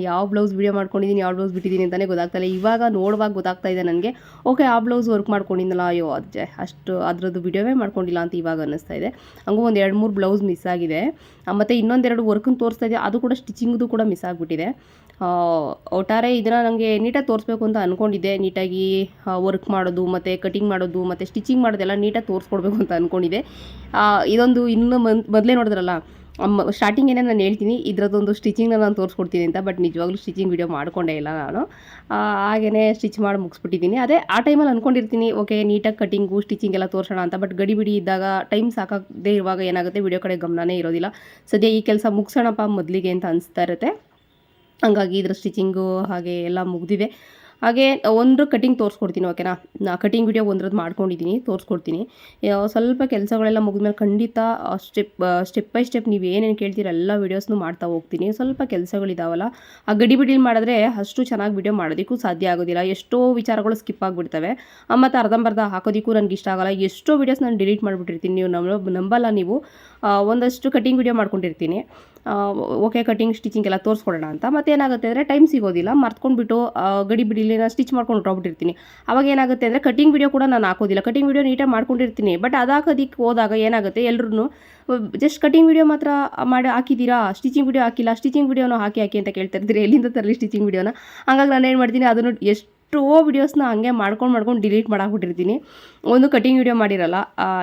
ಯಾವ ಬ್ಲೌಸ್ ವಿಡಿಯೋ ಮಾಡ್ಕೊಂಡಿದ್ದೀನಿ, ಯಾವ ಬ್ಲೌಸ್ ಬಿಟ್ಟಿದ್ದೀನಿ ಅಂತಲೇ ಗೊತ್ತಾಗ್ತಾಯಿಲ್ಲ ಇವಾಗ ನೋಡುವಾಗ ಗೊತ್ತಾಗ್ತಾ ಇದೆ ನನಗೆ, ಓಕೆ, ಆ ಬ್ಲೌಸ್ ವರ್ಕ್ ಮಾಡ್ಕೊಂಡಿದ್ದಲ್ಲ ಅಯ್ಯೋ, ಅಜ್ಜೆ, ಅಷ್ಟು ಅದರದ್ದು ವಿಡಿಯೋವೇ ಮಾಡ್ಕೊಂಡಿಲ್ಲ ಅಂತ ಇವಾಗ ಅನ್ನಿಸ್ತಾ ಇದೆ. ಹಂಗೂ ಒಂದು ಎರಡು ಮೂರು ಬ್ಲೌಸ್ ಮಿಸ್ ಆಗಿದೆ. ಮತ್ತು ಇನ್ನೊಂದೆರಡು ವರ್ಕನ್ನು ತೋರಿಸ್ತಾ ಇದೆ. ಅದು ಕೂಡ ಸ್ಟಿಚಿಂಗ್ದು ಕೂಡ ಮಿಸ್ ಆಗಿಬಿಟ್ಟಿದೆ. ಒಟ್ಟಾರೆ ಇದನ್ನು ನನಗೆ ನೀಟಾಗಿ ತೋರಿಸ್ಬೇಕು ಅಂತ ಅಂದ್ಕೊಂಡಿದ್ದೆ ನೀಟಾಗಿ ವರ್ಕ್ ಮಾಡೋದು, ಮತ್ತು ಕಟಿಂಗ್ ಮಾಡೋದು, ಮತ್ತು ಸ್ಟಿಚಿಂಗ್ ಮಾಡೋದೆಲ್ಲ ನೀಟಾಗಿ ತೋರಿಸ್ಕೊಡ್ಬೇಕು ಅಂತ ಅಂದ್ಕೊಂಡಿದ್ದೆ ಇದೊಂದು ಇನ್ನು ಮೊದಲೇ ನೋಡಿದ್ರಲ್ಲ ಸ್ಟಾರ್ಟಿಂಗ್ ಏನೇ ನಾನು ಹೇಳ್ತೀನಿ, ಇದರದ್ದೊಂದು ಸ್ಟಿಚಿಂಗ್ನ ನಾನು ತೋರಿಸ್ಕೊಡ್ತೀನಿ ಅಂತ ಬಟ್ ನಿಜವಾಗ್ಲೂ ಸ್ಟಿಚಿಂಗ್ ವೀಡಿಯೋ ಮಾಡ್ಕೊಂಡೇ ಇಲ್ಲ ನಾನು. ಹಾಗೇನೇ ಸ್ಟಿಚ್ ಮಾಡಿ ಮುಗಿಸ್ಬಿಟ್ಟಿದ್ದೀನಿ. ಅದೇ ಆ ಟೈಮಲ್ಲಿ ಅಂದ್ಕೊಂಡಿರ್ತೀನಿ ಓಕೆ ನೀಟಾಗಿ ಕಟಿಂಗು ಸ್ಟಿಚಿಂಗ್ ಎಲ್ಲ ತೋರಿಸೋಣ ಅಂತ ಬಟ್ ಗಡಿ ಬಿಡಿ ಇದ್ದಾಗ ಟೈಮ್ ಸಾಕಾಗದೇ ಇರುವಾಗ ಏನಾಗುತ್ತೆ ವಿಡಿಯೋ ಕಡೆ ಗಮನನೇ ಇರೋದಿಲ್ಲ. ಸದ್ಯ ಈ ಕೆಲಸ ಮುಗಿಸೋಣಪ್ಪ ಮೊದಲಿಗೆ ಅಂತ ಅನಿಸ್ತಾ ಇರುತ್ತೆ. ಹಂಗಾಗಿ ಇದರ ಸ್ಟಿಚಿಂಗು ಹಾಗೆ ಎಲ್ಲ ಮುಗಿದಿದೆ. ಹಾಗೆ ಒಂದು ಕಟಿಂಗ್ ತೋರಿಸ್ಕೊಡ್ತೀನಿ ಓಕೆನಾ ನಾ? ಕಟಿಂಗ್ ವಿಡಿಯೋ ಒಂದ್ರದ್ದು ಮಾಡ್ಕೊಂಡಿದ್ದೀನಿ ತೋರಿಸ್ಕೊಡ್ತೀನಿ. ಸ್ವಲ್ಪ ಕೆಲಸಗಳೆಲ್ಲ ಮುಗಿದ್ಮೇಲೆ ಖಂಡಿತ ಸ್ಟೆಪ್ ಸ್ಟೆಪ್ ಬೈ ಸ್ಟೆಪ್ ನೀವು ಏನೇನು ಕೇಳ್ತೀರ ಎಲ್ಲ ವೀಡಿಯೋಸ್ನು ಮಾಡ್ತಾ ಹೋಗ್ತೀನಿ. ಸ್ವಲ್ಪ ಕೆಲಸಗಳಿದಾವಲ್ಲ, ಆ ಗಡಿ ಬಿಡಿಲಿ ಮಾಡಿದ್ರೆ ಅಷ್ಟು ಚೆನ್ನಾಗಿ ವಿಡಿಯೋ ಮಾಡೋದಕ್ಕೂ ಸಾಧ್ಯ ಆಗೋದಿಲ್ಲ. ಎಷ್ಟೋ ವಿಚಾರಗಳು ಸ್ಕಿಪ್ ಆಗಿಬಿಡ್ತವೆ. ಮತ್ತು ಅರ್ಧಂಬರ್ಧ ಹಾಕೋದಕ್ಕೂ ನನಗೆ ಇಷ್ಟ ಆಗಲ್ಲ. ಎಷ್ಟೋ ವೀಡಿಯೋಸ್ ನಾನು ಡಿಲೀಟ್ ಮಾಡಿಬಿಟ್ಟಿರ್ತೀನಿ. ನೀವು ನಂಬ, ನಂಬಲ್ಲ ನೀವು. ಒಂದಷ್ಟು ಕಟಿಂಗ್ ವಿಡಿಯೋ ಮಾಡ್ಕೊಂಡಿರ್ತೀನಿ. ಓಕೆ ಕಟಿಂಗ್ ಸ್ಟಿಚಿಂಗ್ ಎಲ್ಲ ತೋರಿಸ್ಕೊಡೋಣ ಅಂತ. ಮತ್ತೆ ಏನಾಗುತ್ತೆ ಅಂದರೆ ಟೈಮ್ ಸಿಗೋದಿಲ್ಲ. ಮರ್ತ್ಕೊಂಡ್ಬಿಟ್ಟು ಗಡಿ ಬಿಡಿಲಿ ನಾನು ಸ್ಟಿಚ್ ಮಾಡ್ಕೊಂಡು ಹೊರಬಿಟ್ಟಿರ್ತೀನಿ ಅವಾಗ ಏನಾಗುತ್ತೆ ಅಂದರೆ ಕಟಿಂಗ್ ವಿಡಿಯೋ ಕೂಡ ನಾನು ಹಾಕೋದಿಲ್ಲ. ಕಟಿಂಗ್ ವಿಡಿಯೋ ನೀಟಾಗಿ ಮಾಡ್ಕೊಂಡಿರ್ತೀನಿ. ಬಟ್ ಅದು ಹೋದಾಗ ಏನಾಗುತ್ತೆ ಎಲ್ಲರೂ ಜಸ್ಟ್ ಕಟಿಂಗ್ ವಿಡಿಯೋ ಮಾತ್ರ ಮಾಡಿ ಹಾಕಿದ್ದೀರಾ ಸ್ಟಿಚಿಂಗ್ ವಿಡಿಯೋ ಹಾಕಿಲ್ಲ. ಸ್ಟಿಚಿಂಗ್ ವಿಡಿಯೋನ ಹಾಕಿ ಹಾಕಿ ಅಂತ ಕೇಳ್ತಾ ಇರ್ತೀರಿ. ಎಲ್ಲಿಂದ ತರಲಿ ಸ್ಟಿಚಿಂಗ್ ವಿಡಿಯೋನ ಹಾಗಾಗಿ ನಾನು ಏನು ಮಾಡ್ತೀನಿ, ಅದನ್ನು ಎಷ್ಟೋ ವೀಡಿಯೋಸ್ನ ಹಂಗೆ ಮಾಡ್ಕೊಂಡು ಮಾಡ್ಕೊಂಡು ಡಿಲೀಟ್ ಮಾಡಾಕ್ಬಿಟ್ಟಿರ್ತೀನಿ. ಒಂದು ಕಟಿಂಗ್ ವೀಡಿಯೋ ಮಾಡಿರಲ್ಲ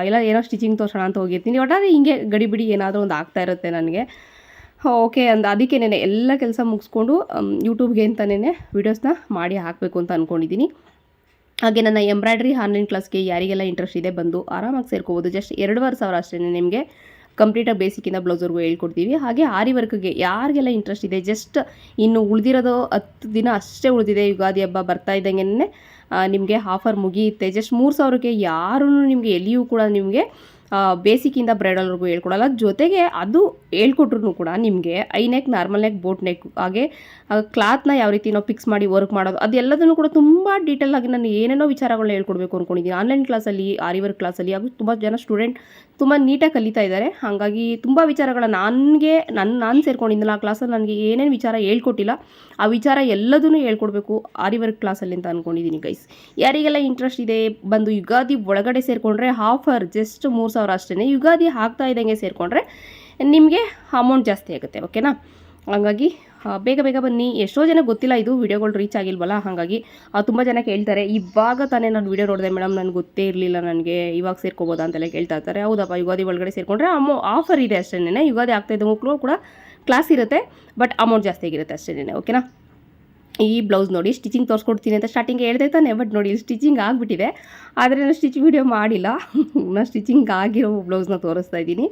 ಎಲ್ಲ ಏನೋ ಸ್ಟಿಚಿಂಗ್ ತೋರ್ಸೋಣ ಅಂತ ಹೋಗಿರ್ತೀನಿ. ಒಟ್ಟಾರೆ ಹಿಂಗೆ ಗಡಿಬಿಡಿ ಏನಾದರೂ ಒಂದು ಆಗ್ತಾ ಇರುತ್ತೆ ನನಗೆ. ಓಕೆ, ಅಂದ ಅದಕ್ಕೇನೆ ಎಲ್ಲ ಕೆಲಸ ಮುಗಿಸ್ಕೊಂಡು ಯೂಟ್ಯೂಬ್ಗೆ ಅಂತಲೇ ವೀಡಿಯೋಸ್ನ ಮಾಡಿ ಹಾಕಬೇಕು ಅಂತ ಅಂದ್ಕೊಂಡಿದ್ದೀನಿ ಹಾಗೆ ನನ್ನ ಎಂಬ್ರಾಯ್ಡ್ರಿ ಆನ್ಲೈನ್ ಕ್ಲಾಸ್ಗೆ ಯಾರಿಗೆಲ್ಲ ಇಂಟ್ರೆಸ್ಟ್ ಇದೆ ಬಂದು ಆರಾಮಾಗಿ ಸೇರ್ಕೋಬೋದು. ಜಸ್ಟ್ ಎರಡುವರೆ ಸಾವಿರ ಅಷ್ಟೇ ನಿಮಗೆ ಕಂಪ್ಲೀಟಾಗಿ ಬೇಸಿಕ್ಕಿಂದ ಬ್ಲೌಸರ್ಗೂ ಹೇಳ್ಕೊಡ್ತೀವಿ. ಹಾಗೆ ಆರಿ ವರ್ಕ್ಗೆ ಯಾರಿಗೆಲ್ಲ ಇಂಟ್ರೆಸ್ಟ್ ಇದೆ ಜಸ್ಟ್ ಇನ್ನು ಉಳಿದಿರೋದು ಹತ್ತು ದಿನ ಅಷ್ಟೇ ಉಳಿದಿದೆ, ಯುಗಾದಿ ಹಬ್ಬ ಬರ್ತಾ ಇದ್ದಂಗೆ ನಿಮಗೆ ಆಫರ್ ಮುಗಿಯುತ್ತೆ. ಜಸ್ಟ್ ಮೂರು ಸಾವಿರಕ್ಕೆ ಯಾರೂ ನಿಮಗೆ ಎಲ್ಲಿಯೂ ಕೂಡ ನಿಮಗೆ ಬೇಸಿಕ್ಕಿಂದ ಬ್ರೈಡಲ್ವರೆಗೂ ಹೇಳ್ಕೊಡಲ್ಲ. ಜೊತೆಗೆ ಅದು ಹೇಳ್ಕೊಟ್ರು ಕೂಡ ನಿಮಗೆ I neck, normal neck, boat neck, ಹಾಗೆ ಕ್ಲಾತ್ನ ಯಾವ ರೀತಿ ನಾವು ಫಿಕ್ಸ್ ಮಾಡಿ ವರ್ಕ್ ಮಾಡೋದು, ಅದೆಲ್ಲದನ್ನು ಕೂಡ ತುಂಬ ಡೀಟೇಲ್ ಆಗಿ ನಾನು ಏನೇನೋ ವಿಚಾರಗಳನ್ನ ಹೇಳ್ಕೊಡ್ಬೇಕು ಅಂದ್ಕೊಂಡಿದ್ದೀನಿ ಆನ್ಲೈನ್ ಕ್ಲಾಸಲ್ಲಿ ಆರಿ ವರ್ಕ್ ಕ್ಲಾಸಲ್ಲಿ, ಹಾಗೂ ತುಂಬ ಜನ ಸ್ಟೂಡೆಂಟ್ ತುಂಬ ನೀಟಾಗಿ ಕಲಿತಾ ಇದ್ದಾರೆ. ಹಾಗಾಗಿ ತುಂಬ ವಿಚಾರಗಳ ನನಗೆ ನನ್ನ ನಾನು ಸೇರ್ಕೊಂಡಿದ್ದಲ್ಲ, ಆ ಕ್ಲಾಸಲ್ಲಿ ನನಗೆ ಏನೇನು ವಿಚಾರ ಹೇಳ್ಕೊಟ್ಟಿಲ್ಲ, ಆ ವಿಚಾರ ಎಲ್ಲದನ್ನೂ ಹೇಳ್ಕೊಡ್ಬೇಕು ಆರಿ ವರ್ಕ್ ಕ್ಲಾಸಲ್ಲಿ ಅಂತ ಅಂದ್ಕೊಂಡಿದ್ದೀನಿ ಗೈಸ್ ಯಾರಿಗೆಲ್ಲ ಇಂಟ್ರೆಸ್ಟ್ ಇದೆ, ಬಂದು ಯುಗಾದಿ ಒಳಗಡೆ ಸೇರಿಕೊಂಡ್ರೆ ಆಫರ್ ಜಸ್ಟ್ ಮೂರು ಸಾವಿರ ಅಷ್ಟೇ ಯುಗಾದಿ ಆಗ್ತಾ ಇದ್ದಂಗೆ ಸೇರಿಕೊಂಡ್ರೆ ನಿಮಗೆ ಅಮೌಂಟ್ ಜಾಸ್ತಿ ಆಗುತ್ತೆ ಓಕೆನಾ ಹಾಗಾಗಿ ಬೇಗ ಬೇಗ ಬನ್ನಿ. ಎಷ್ಟೋ ಜನ ಗೊತ್ತಿಲ್ಲ, ಇದು ವಿಡಿಯೋಗಳು ರೀಚ್ ಆಗಿಲ್ವಲ್ಲ? ಹಾಗಾಗಿ ತುಂಬ ಜನ ಕೇಳ್ತಾರೆ. ಇವಾಗ ತಾನೇ ನಾನು ವೀಡಿಯೋ ನೋಡಿದೆ ಮೇಡಮ್ ನನಗೆ ಗೊತ್ತೇ ಇರಲಿಲ್ಲ ನನಗೆ. ಇವಾಗ ಸೇರ್ಕೋಬೋದಾ ಅಂತೆಲ್ಲ ಕೇಳ್ತಾ ಇರ್ತಾರೆ. ಹೌದಪ್ಪ, ಯುಗಾದಿ ಒಳಗಡೆ ಸೇರಿಕೊಂಡ್ರೆ ಅಮೌ ಆಫರ್ ಇದೆ ಅಷ್ಟೇ ಯುಗಾದಿ ಆಗ್ತಾ ಮಕ್ಕಳು ಕೂಡ ಕ್ಲಾಸ್ ಇರುತ್ತೆ ಬಟ್ ಅಮೌಂಟ್ ಜಾಸ್ತಿ ಆಗಿರುತ್ತೆ ಅಷ್ಟೇ ಓಕೆನಾ ಈ ಬ್ಲೌಸ್ ನೋಡಿ ಸ್ಟಿಚಿಂಗ್ ತೋರಿಸ್ಕೊಡ್ತೀನಿ ಅಂತ ಸ್ಟಾರ್ಟಿಂಗ್ ಹೇಳ್ದೆ ತಾನೆ ಬಟ್ ನೋಡಿ ಸ್ಟಿಚಿಂಗ್ ಆಗಿಬಿಟ್ಟಿದೆ. ಆದರೆ ನಾನು ಸ್ಟಿಚ್ ವೀಡಿಯೋ ಮಾಡಿಲ್ಲ. ನಾನು ಸ್ಟಿಚಿಂಗ್ ಆಗಿರೋ ಬ್ಲೌಸ್ನ ತೋರಿಸ್ತಾ ಇದ್ದೀನಿ.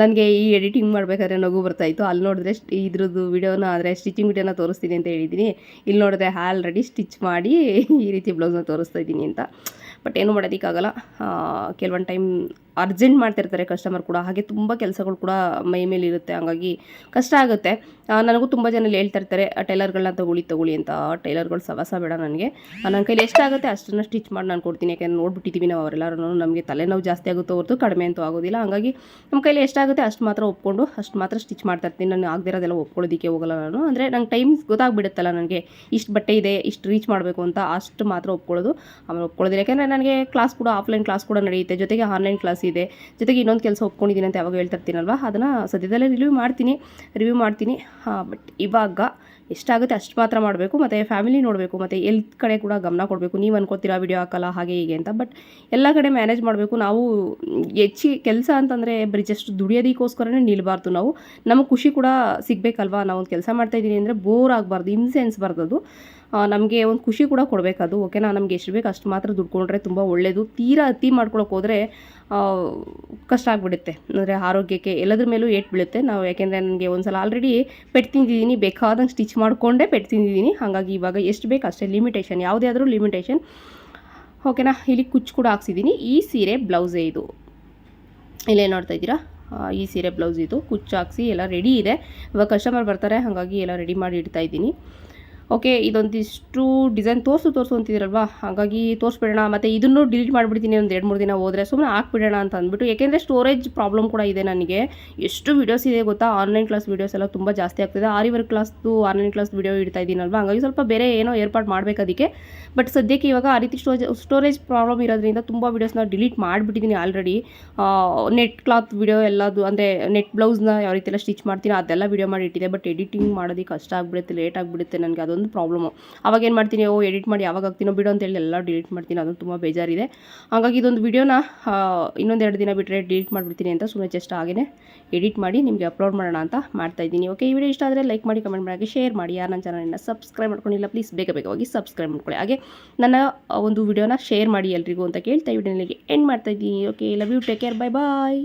ನನಗೆ ಈ ಎಡಿಟಿಂಗ್ ಮಾಡಬೇಕಾದ್ರೆ ನಗು ಬರ್ತಾಯಿತ್ತು ಅಲ್ಲಿ ನೋಡಿದ್ರೆ ಇದ್ರದ್ದು ವಿಡಿಯೋನ ಆದರೆ ಸ್ಟಿಚಿಂಗ್ ವೀಡಿಯೋನ ತೋರಿಸ್ತೀನಿ ಅಂತ ಹೇಳಿದ್ದೀನಿ. ಇಲ್ಲಿ ನೋಡಿದ್ರೆ ಆಲ್ರೆಡಿ ಸ್ಟಿಚ್ ಮಾಡಿ ಈ ರೀತಿ ಬ್ಲೌಸ್ನ ತೋರಿಸ್ತಾ ಇದ್ದೀನಿ ಅಂತ. ಬಟ್ ಏನು ಮಾಡೋದಕ್ಕಾಗಲ್ಲ. ಕೆಲವೊಂದು ಟೈಮ್ ಅರ್ಜೆಂಟ್ ಮಾಡ್ತಿರ್ತಾರೆ ಕಸ್ಟಮರ್ ಕೂಡ. ಹಾಗೆ ತುಂಬ ಕೆಲಸಗಳು ಕೂಡ ಮೈ ಮೇಲೆ ಇರುತ್ತೆ. ಹಂಗಾಗಿ ಕಷ್ಟ ಆಗುತ್ತೆ. ನನಗೂ ತುಂಬ ಜನ ಹೇಳ್ತಾ ಇರ್ತಾರೆ ಟೈಲರ್ಗಳನ್ನ ತಗೊಳ್ಳಿ ತಗೊಳ್ಳಿ ಅಂತ. ಟೈಲರ್ಗಳು ಸವಾಸ ಬೇಡ ನನಗೆ. ನನ್ನ ಕೈಲಿ ಎಷ್ಟಾಗುತ್ತೆ ಅಷ್ಟನ್ನು ಸ್ಟಿಚ್ ಮಾಡಿ ನಾನು ಕೊಡ್ತೀನಿ. ಯಾಕೆಂದ್ರೆ ನೋಡ್ಬಿಟ್ಟಿದ್ದೀವಿ ನಾವು ಅವರೆಲ್ಲರೂ ನಮಗೆ ತಲೆನೋವು ಜಾಸ್ತಿ ಆಗುತ್ತೋ ಹೊರತು ಕಡಿಮೆ ಅಂತೂ ಆಗೋದಿಲ್ಲ. ಹಂಗಾಗಿ ನಮ್ಮ ಕೈಲಿ ಎಷ್ಟಾಗುತ್ತೆ ಅಷ್ಟು ಮಾತ್ರ ಒಪ್ಕೊಂಡು, ಅಷ್ಟು ಮಾತ್ರ ಸ್ಟಿಚ್ ಮಾಡ್ತಾ ಇರ್ತೀನಿ. ನಾನು ಆಗದಿರೋದೆಲ್ಲ ಒಪ್ಕೊಳ್ಳೋದಕ್ಕೆ ಹೋಗಲ್ಲ ನಾನು. ಅಂದರೆ ನಂಗೆ ಟೈಮ್ಸ್ ಗೊತ್ತಾಗ್ಬಿಡುತ್ತಲ್ಲ ನನಗೆ ಇಷ್ಟು ಬಟ್ಟೆ ಇದೆ, ಇಷ್ಟು ರೀಚ್ ಮಾಡಬೇಕು ಅಂತ ಅಷ್ಟು ಮಾತ್ರ ಒಪ್ಕೊಳ್ಳೋದು. ಆಮೇಲೆ ಒಪ್ಕೊಳ್ಳೋದಿಲ್ಲ. ಯಾಕೆಂದರೆ ನನಗೆ ಕ್ಲಾಸ್ ಕೂಡ ಆಫ್ಲೈನ್ ಕ್ಲಾಸ್ ಕೂಡ ನಡೆಯುತ್ತೆ. ಜೊತೆಗೆ ಆನ್ಲೈನ್ ಕ್ಲಾಸ್ ಇದೆ. ಜೊತೆಗೆ ಇನ್ನೊಂದು ಕೆಲಸ ಒಪ್ಕೊಂಡಿದ್ದೀನಿ ಅಂತ ಯಾವಾಗ ಹೇಳ್ತಾ ಇರ್ತೀನಲ್ವ? ಅದನ್ನು ಸದ್ಯದಲ್ಲೇ ರಿವ್ಯೂ ಮಾಡ್ತೀನಿ ರಿವ್ಯೂ ಮಾಡ್ತೀನಿ. ಹಾಂ ಬಟ್ ಇವಾಗ ಎಷ್ಟಾಗುತ್ತೆ ಅಷ್ಟು ಮಾತ್ರ ಮಾಡಬೇಕು, ಮತ್ತು ಫ್ಯಾಮಿಲಿ ನೋಡಬೇಕು, ಮತ್ತು ಎಲ್ತ್ ಕಡೆ ಕೂಡ ಗಮನ ಕೊಡಬೇಕು. ನೀವು ಅನ್ಕೋತೀರಾ ವಿಡಿಯೋ ಹಾಕಲ್ಲ, ಹಾಗೆ ಹೀಗೆ ಅಂತ. ಬಟ್ ಎಲ್ಲ ಕಡೆ ಮ್ಯಾನೇಜ್ ಮಾಡಬೇಕು. ನಾವು ಹೆಚ್ಚಿ ಕೆಲಸ ಅಂತಂದರೆ ಬರೀ ಜಸ್ಟ್ ದುಡಿಯೋದಕ್ಕೋಸ್ಕರನೇ ನಿಲ್ಬಾರ್ದು ನಾವು. ನಮಗೆ ಖುಷಿ ಕೂಡ ಸಿಗಬೇಕಲ್ವಾ? ನಾವು ಒಂದು ಕೆಲಸ ಮಾಡ್ತಾಯಿದ್ದೀನಿ ಅಂದರೆ ಬೋರ್ ಆಗಬಾರ್ದು ಇನ್ಸೆನ್ಸ್ ಅನಿಸ್ಬಾರ್ದು ಅದು ನಮಗೆ ಒಂದು ಖುಷಿ ಕೂಡ ಕೊಡಬೇಕದು ಓಕೆನಾ ನಮಗೆ ಎಷ್ಟು ಬೇಕು ಅಷ್ಟು ಮಾತ್ರ ದುಡ್ಕೊಂಡ್ರೆ ತುಂಬ ಒಳ್ಳೆಯದು ತೀರಾ ಅತಿ ಮಾಡ್ಕೊಳಕ್ಕೆ ಹೋದರೆ ಕಷ್ಟ ಆಗಿಬಿಡುತ್ತೆ. ಅಂದರೆ ಆರೋಗ್ಯಕ್ಕೆ ಎಲ್ಲದ್ರ ಮೇಲೂ ಏಟ್ ಬೀಳುತ್ತೆ. ನಾವು ಯಾಕೆಂದರೆ ನನಗೆ ಒಂದು ಸಲ ಆಲ್ರೆಡಿ ಪೆಟ್ಟು ತಿಂದಿದ್ದೀನಿ, ಬೇಕಾದಂಗೆ ಸ್ಟಿಚ್ ಮಾಡಿಕೊಂಡೇ ಪೆಟ್ಟು ತಿಂದಿದ್ದೀನಿ. ಹಾಗಾಗಿ ಇವಾಗ ಎಷ್ಟು ಬೇಕು ಅಷ್ಟೇ ಲಿಮಿಟೇಷನ್ ಯಾವುದೇ ಆದರೂ ಲಿಮಿಟೇಷನ್ ಓಕೆನಾ ಇಲ್ಲಿ ಕುಚ್ಚು ಕೂಡ ಹಾಕ್ಸಿದ್ದೀನಿ ಈ ಸೀರೆ ಬ್ಲೌಸೇ ಇದು. ಇಲ್ಲೇ ನೋಡ್ತಾ ಇದ್ದೀರಾ? ಈ ಸೀರೆ ಬ್ಲೌಸ್ ಇದು. ಕುಚ್ಚು ಹಾಕ್ಸಿ ಎಲ್ಲ ರೆಡಿ ಇದೆ. ಇವಾಗ ಕಸ್ಟಮರ್ ಬರ್ತಾರೆ, ಹಾಗಾಗಿ ಎಲ್ಲ ರೆಡಿ ಮಾಡಿ ಇಡ್ತಾ ಇದ್ದೀನಿ. ಓಕೆ, ಇದೊಂದಿಷ್ಟು ಡಿಸೈನ್ ತೋರಿಸು ತೋರಿಸು ಅಂತಿದ್ದೀರಲ್ವಾ? ಹಾಗಾಗಿ ತೋರಿಸ್ಬಿಡೋಣ. ಮತ್ತು ಇದನ್ನು ಡಿಲೀಟ್ ಮಾಡಿಬಿಡ್ತೀನಿ ಒಂದು ಎರಡು ಮೂರು ದಿನ ಹೋದರೆ. ಸುಮ್ಮನೆ ಹಾಕ್ಬಿಡೋಣ ಅಂತ ಅಂದ್ಬಿಟ್ಟು ಏಕೆಂದರೆ ಸ್ಟೋರೇಜ್ ಪ್ರಾಬ್ಲಮ್ ಕೂಡ ಇದೆ ನನಗೆ. ಎಷ್ಟು ವೀಡಿಯೋಸ್ ಇದೆ ಗೊತ್ತಾ? ಆನ್ಲೈನ್ ಕ್ಲಾಸ್ ವೀಡಿಯೋಸ್ ಎಲ್ಲ ತುಂಬ ಜಾಸ್ತಿ ಆಗ್ತಿದೆ. ಆರಿ ವರ್ಕ್ ಕ್ಲಾಸ್ದು ಆನ್ಲೈನ್ ಕ್ಲಾಸ್ ವೀಡಿಯೋ ಇಡ್ತಾ ಇದ್ದೀನಲ್ವಾ? ಹಾಗಾಗಿ ಸ್ವಲ್ಪ ಬೇರೆ ಏನೋ ಏರ್ಪಾಡು ಮಾಡಬೇಕು ಅದಕ್ಕೆ ಬಟ್ ಸದ್ಯಕ್ಕೆ ಇವಾಗ ಆ ರೀತಿ ಸ್ಟೋರೇಜ್ ಸ್ಟೋರೇಜ್ ಪ್ರಾಬ್ಲಮ್ ಇರೋದ್ರಿಂದ ತುಂಬ ವೀಡಿಯೋಸ್ನ ಡಿಲೀಟ್ ಮಾಡಿಬಿಟ್ಟಿದ್ದೀನಿ ಆಲ್ರೆಡಿ ನೆಟ್ ಕ್ಲಾತ್ ವೀಡಿಯೋ ಎಲ್ಲದು, ಅಂದರೆ ನೆಟ್ ಬ್ಲೌಸ್ನ ಯಾವ ರೀತಿ ಎಲ್ಲ ಸ್ಟಿಚ್ ಮಾಡ್ತೀನಿ ಅದೆಲ್ಲ ವಿಡಿಯೋ ಮಾಡಿ ಇಟ್ಟಿದೆ ಬಟ್ ಎಡಿಟಿಂಗ್ ಮಾಡೋದಕ್ಕೆ ಕಷ್ಟ ಆಗಿಬಿಡುತ್ತೆ ಲೇಟ್ ಆಗಿಬಿಡುತ್ತೆ ನನಗೆ. ಅದೊಂದು ಪ್ರಾಬ್ಲಮು ಅವಾಗ ಏನು ಮಾಡ್ತೀನಿ, ಓ ಎಡಿಟ್ ಮಾಡಿ ಯಾವಾಗ ಆಗ್ತೀನೋ ಬಿಡು ಅಂತೇಳಿ ಎಲ್ಲ ಡಿಲೀಟ್ ಮಾಡ್ತೀನಿ, ಅದೊಂದು ತುಂಬ ಬೇಜಾರಿದೆ. ಹಾಗಾಗಿ ಇದೊಂದು ವಿಡಿಯೋನ ಇನ್ನೊಂದು ಎರಡು ದಿನ ಬಿಟ್ಟರೆ ಡಿಲೀಟ್ ಮಾಡಿಬಿಡ್ತೀನಿ ಅಂತ ಸುಮ್ಮನೆ ಜಸ್ಟ್ ಹಾಗೇ ಎಡಿಟ್ ಮಾಡಿ ನಿಮಗೆ ಅಪ್ಲೋಡ್ ಮಾಡೋಣ ಅಂತ ಮಾಡ್ತಾ ಇದ್ದೀನಿ. ಓಕೆ ಈ ವಿಡಿಯೋ ಇಷ್ಟ ಆದರೆ ಲೈಕ್ ಮಾಡಿ ಕಮೆಂಟ್ ಮಾಡಿ ಶೇರ್ ಮಾಡಿ. ಯಾರು ನನ್ನ ಚಾನಲನ್ನು ಸಬ್ಸ್ಕ್ರೈಬ್ ಮಾಡ್ಕೊಂಡಿಲ್ಲ ಪ್ಲೀಸ್ ಬೇಗ ಬೇಗವಾಗಿ ಸಬ್ಸ್ಕ್ರೈಬ್ ಮಾಡ್ಕೊಳ್ಳಿ. ಹಾಗೆ ನನ್ನ ಒಂದು ವಿಡಿಯೋನ ಶೇರ್ ಮಾಡಿ ಎಲ್ರಿಗೂ ಅಂತ ಕೇಳ್ತಾ ವಿಡಿಯೋನಿಗೆ ಎಂಡ್ ಮಾಡ್ತಾ ಇದ್ದೀನಿ. Okay love you take care bye bye